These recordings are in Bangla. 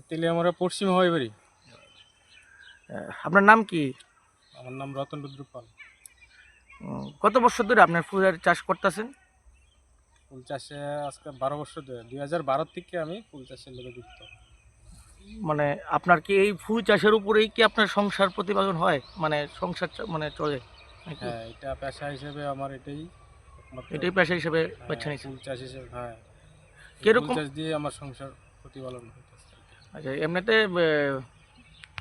তেলে আমরা পশ্চিম হয় বাড়ি। আপনার নাম কি? আমার নাম রতন রুদ্র পাল কত বছর ধরে আপনার ফুলের চাষ করতেছেন? ফুল চাষে আজকে বারো বছর ধরে দুই হাজার বারো থেকে আমি ফুল চাষের লোকে যুক্ত। মানে আপনার কি এই ফুল চাষের উপরেই কি আপনার সংসার প্রতিপাদন হয়? মানে সংসার মানে চলে? হ্যাঁ এটা পেশা হিসেবে আমার এটাই এটাই পেশা হিসেবে হ্যাঁ, বেছে ফুল চাষ হিসেবে হ্যাঁ। কিরকম- চাষ দিয়ে আমার সংসার প্রতিপালন হইতেছে। আচ্ছা এমনিতে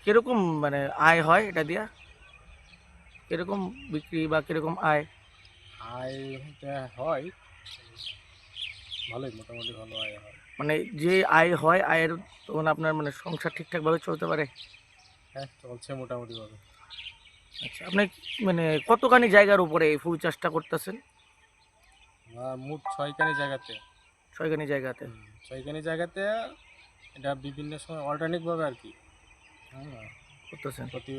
কীরকম মানে আয় হয় এটা দিয়া? কীরকম বিক্রি বা কীরকম আয়? আয় হয়। ভালোই মোটামুটি ভালো আয় হয়। মানে যে আয় হয় আয়ের তখন আপনার মানে সংসার ঠিকঠাকভাবে চলতে পারে? হ্যাঁ চলছে মোটামুটি ভাবে। আচ্ছা আপনি মানে কতখানি জায়গার উপরে এই ফুল চাষটা করতেছেন? মোট ছয়খানি জায়গাতে। ছয়খানি জায়গাতে। ছয়খানি জায়গাতে এটা বিভিন্ন সময় অল্টারনেট ভাবে আর কি। হ্যাঁ। করতেছেন। প্রতি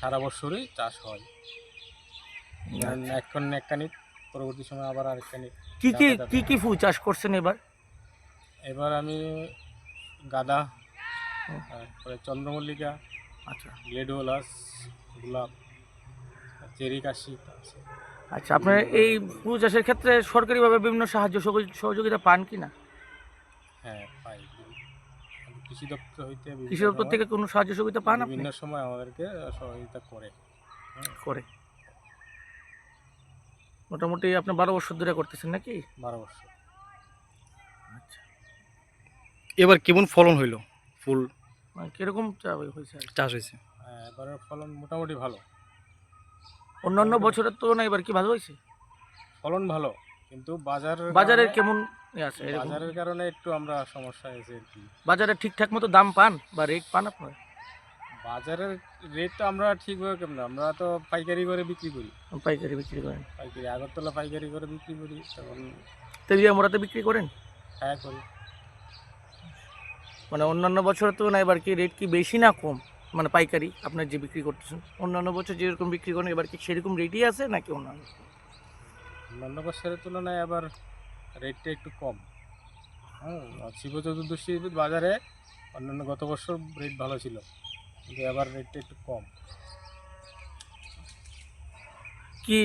সারা বছরই চাষ হয়। যেমন এখন একখানি পরবর্তী সময় আবার আরেকখানি কি কি। কি কি ফুল চাষ করছেন এবার? এবার আমি গাঁদা। তারপরে চন্দ্রমল্লিকা আচ্ছা। গ্লেডোলাস গোলাপ চেরি কাশি আচ্ছা আপনার এই ফুল চাষের ক্ষেত্রে সরকারিভাবে বিভিন্ন সাহায্য সহযোগিতা পান কি না হ্যাঁ। কৃষি দপ্তর হইতে কৃষি দপ্তর থেকে কোনো সাহায্য সুবিধা পান আপনি? বিভিন্ন সময় আমাদেরকে সহযোগিতা করে। করে। মোটামুটি আপনি বারো বছর ধরে করতেছেন নাকি? বারো বছর। আচ্ছা। এবার কেমন ফলন হইল? ফুল? মানে কীরকম হয়েছে চাষ হয়েছে হ্যাঁ, এবারের ফলন মোটামুটি ভালো। অন্যান্য বছরের তুলনায় এবার কি ভালো হয়েছে ফলন ভালো। কিন্তু বাজার বাজারের কেমন আছে বাজারের কারণে একটু আমরা সমস্যা হয়েছে আর কি। বাজারে ঠিকঠাক মতো দাম পান বা রেট পান আপনার? বাজারের রেট তো আমরা ঠিকভাবে কেমন আমরা তো পাইকারি করে বিক্রি করি। পাইকারি বিক্রি করেন? পাইকারি আগরতলা পাইকারি করে বিক্রি করি তখন তেলিয়া মোড়াতে বিক্রি করেন? হ্যাঁ করি। মানে অন্যান্য বছরের তুলনায় এবার কি রেট কি বেশি না কম? মানে পাইকারি আপনার যে বিক্রি করতেছেন অন্যান্য বছর যেরকম বিক্রি করেন এবার কি সেরকম রেটই আছে নাকি অন্যান্য? অন্যান্য বছরের তুলনায় আবার রেটটা একটু কম। হ্যাঁ শিব চতুর্দশী বাজারে অন্যান্য গত বছর রেট ভালো ছিল, কিন্তু আবার রেটটা একটু কম। কি?